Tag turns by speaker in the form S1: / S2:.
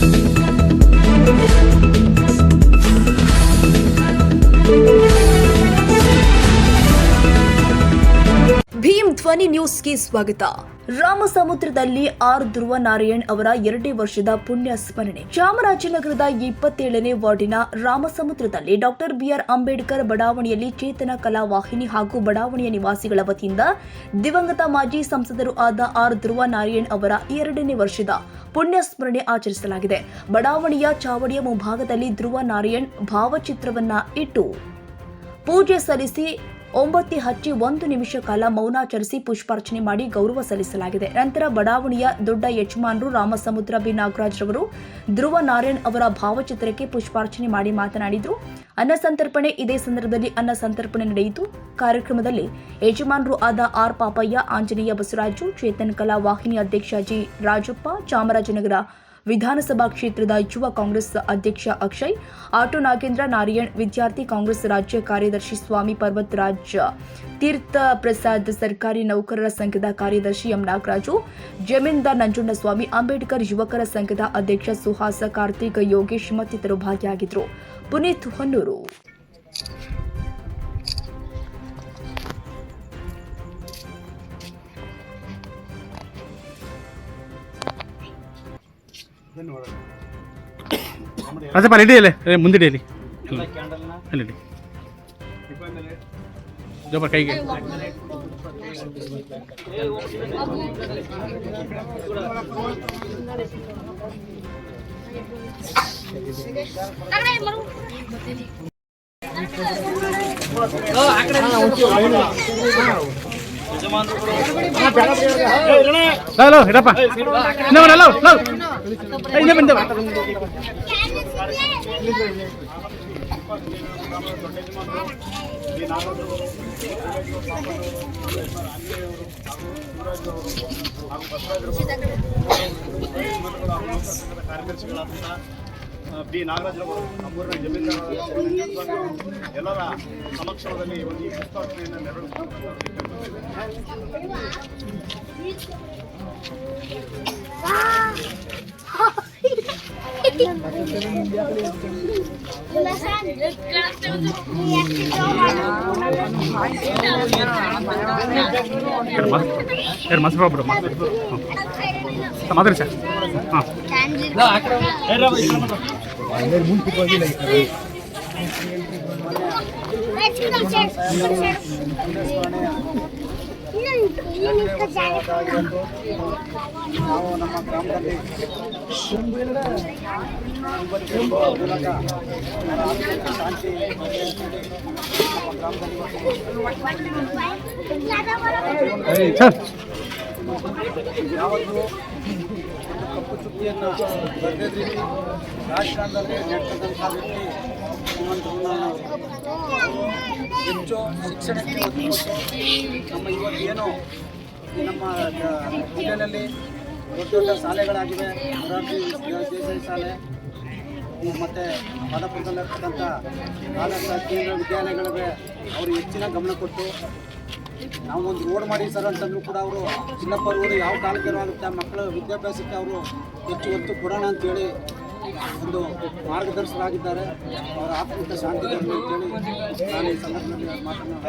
S1: Thank you. ಧ್ವನಿ ನ್ಯೂಸ್ಗೆ ಸ್ವಾಗತ. ರಾಮಸಮುದ್ರದಲ್ಲಿ ಆರ್ ಧ್ರುವ ನಾರಾಯಣ್ ಅವರ ಎರಡನೇ ವರ್ಷದ ಪುಣ್ಯ ಸ್ಮರಣೆ. ಚಾಮರಾಜನಗರದ ಇಪ್ಪತ್ತೇಳನೇ ವಾರ್ಡಿನ ರಾಮಸಮುದ್ರದಲ್ಲಿ ಡಾಕ್ಟರ್ ಬಿಆರ್ ಅಂಬೇಡ್ಕರ್ ಬಡಾವಣೆಯಲ್ಲಿ ಚೇತನ ಕಲಾ ವಾಹಿನಿ ಹಾಗೂ ಬಡಾವಣೆಯ ನಿವಾಸಿಗಳ ವತಿಯಿಂದ ದಿವಂಗತ ಮಾಜಿ ಸಂಸದರು ಆದ ಆರ್ ಧ್ರುವ ನಾರಾಯಣ್ ಅವರ ಎರಡನೇ ವರ್ಷದ ಪುಣ್ಯ ಸ್ಮರಣೆ ಆಚರಿಸಲಾಗಿದೆ. ಬಡಾವಣೆಯ ಚಾವಡಿಯ ಮುಂಭಾಗದಲ್ಲಿ ಧ್ರುವ ನಾರಾಯಣ್ ಭಾವಚಿತ್ರವನ್ನ ಇಟ್ಟು ಪೂಜೆ ಸಲ್ಲಿಸಿ ಒಂಬತ್ತಿ ಹಚ್ಚಿ ಒಂದು ನಿಮಿಷ ಕಾಲ ಮೌನಾಚರಿಸಿ ಪುಷ್ಪಾರ್ಚನೆ ಮಾಡಿ ಗೌರವ ಸಲ್ಲಿಸಲಾಗಿದೆ. ನಂತರ ಬಡಾವಣೆಯ ದೊಡ್ಡ ಯಜಮಾನರು ರಾಮಸಮುದ್ರ ಬಿ. ನಾಗರಾಜ್ ರವರು ಧ್ರುವ ನಾರಾಯಣ್ ಅವರ ಭಾವಚಿತ್ರಕ್ಕೆ ಪುಷ್ಪಾರ್ಚನೆ ಮಾಡಿ ಮಾತನಾಡಿದರು. ಅನ್ನ ಸಂತರ್ಪಣೆ ಇದೇ ಸಂದರ್ಭದಲ್ಲಿ ಅನ್ನ ಸಂತರ್ಪಣೆ ನಡೆಯಿತು. ಕಾರ್ಯಕ್ರಮದಲ್ಲಿ ಯಜಮಾನರು ಆದ ಆರ್. ಪಾಪಯ್ಯ, ಆಂಜನೇಯ ಬಸವರಾಜು, ಚೇತನ್ ಕಲಾ ವಾಹಿನಿ ಅಧ್ಯಕ್ಷ ಜಿ. ರಾಜಪ್ಪ, ಚಾಮರಾಜನಗರ ವಿಧಾನಸಭಾ ಕ್ಷೇತ್ರದ ಯುವ ಕಾಂಗ್ರೆಸ್ ಅಧ್ಯಕ್ಷ ಅಕ್ಷಯ್, ಆಟೋ ನಾಗೇಂದ್ರ ನಾರಾಯಣ್, ವಿದ್ಯಾರ್ಥಿ ಕಾಂಗ್ರೆಸ್ ರಾಜ್ಯ ಕಾರ್ಯದರ್ಶಿ ಸ್ವಾಮಿ ಪರ್ವತರಾಜ್, ತೀರ್ಥ ಪ್ರಸಾದ್ ಸರ್ಕಾರಿ ನೌಕರರ ಸಂಘದ ಕಾರ್ಯದರ್ಶಿ ಎಂ ನಾಗರಾಜು, ಜಮೀನ್ದಾರ್ ನಂಜುಂಡಸ್ವಾಮಿ ಅಂಬೇಡ್ಕರ್ ಯುವಕರ ಸಂಘದ ಅಧ್ಯಕ್ಷ ಸುಹಾಸ ಕಾರ್ತಿಕ್ ಯೋಗೇಶ್ ಮತ್ತಿತರರು ಭಾಗಿಯಾಗಿದ್ದರು. ಪುನೀತ್ ಹೊನ್ನೂರು.
S2: അച്ഛാ പലയിടയല്ലേ മുന്തിടയല്ലേ അല്ലേ? ജോബർ കൈ ആ. ಅಲ್ಲಿ ಇಡಿ ಜೋಪ ಕೈಗೆ ಲವ್ ಲವ್ ಇಡಪ್ಪ ಇನ್ನೂ ಲವ್ ಲವ್ ಇನ್ನೇ ಬಂದೆ
S3: ಕಾರ್ಯದರ್ಶಿಗಳಾದಂಥ ಬಿ. ನಾಗರಾಜರವರು ನಮ್ಮೂರಿನ ಜಮೀನ್ದಾರ ಎಲ್ಲರ ಸಮಕ್ಷಮದಲ್ಲಿ ಒಂದು ಈ ಪುಷ್ಪಾರ್ಚನೆಯನ್ನು ನೆರವೇರಿಸಿದ್ದಾರೆ
S2: ಎರಡು ಮೊಸರು ಬಿಡು ಮಾತಾಡಿ ಸರ್. ಹಾಂ.
S3: ನಾವು ನಮ್ಮ ಗ್ರಾಮದಲ್ಲಿ ಮುಂಬರುವ ಮೂಲಕ ಶಾಂತಿ ನಮ್ಮ ಗ್ರಾಮದಲ್ಲಿ
S2: ಸರ್
S3: ಯಾವತ್ತೂ ಕಪ್ಪು ಚುಕ್ಕಿಯನ್ನು ಬರದೇ ರೀತಿ ರಾಜಕಾರಣದಲ್ಲಿ ನೆಡ್ತಕ್ಕಂಥ ವ್ಯಕ್ತಿ ಹೆಚ್ಚು ಶಿಕ್ಷಣಕ್ಕೆ ಒತ್ತು ನಮ್ಮ ಇವತ್ತು ಏನು ನಮ್ಮ ಜಿಲ್ಲೆಯಲ್ಲಿ ದೊಡ್ಡ ದೊಡ್ಡ ಶಾಲೆಗಳಾಗಿವೆ. ಮೊರಾರ್ಜಿ ದೇಸಾಯಿ ಶಾಲೆ, ಮತ್ತು ಮಾದಾಪುರದಲ್ಲಿರ್ತಕ್ಕಂಥ ಆದರ್ಶ ಕೇಂದ್ರ ವಿದ್ಯಾಲಯಗಳಿಗೆ ಅವರು ಹೆಚ್ಚಿನ ಗಮನ ಕೊಟ್ಟು ನಾವು ಒಂದು ರೋಡ್ ಮಾಡಿ ಸರ್ ಅಂತಂದ್ರು ಕೂಡ ಅವರು ಚಿನ್ನಪ್ಪ ರೋಡ್ ಯಾವ ಕಾಲಕ್ಕೆ ಆಗುತ್ತೆ ಮಕ್ಕಳ ವಿದ್ಯಾಭ್ಯಾಸಕ್ಕೆ ಅವರು ಹೆಚ್ಚು ಒತ್ತು ಕೊಡೋಣ ಅಂತೇಳಿ ಒಂದು ಮಾರ್ಗದರ್ಶಕರಾಗಿದ್ದಾರೆ. ಅವರ ಆತ್ಮಿಕ ಶಾಂತಿ ಅಂತೇಳಿ ನಾನು ಈ ಸಂದರ್ಭದಲ್ಲಿ ಮಾತನಾಡ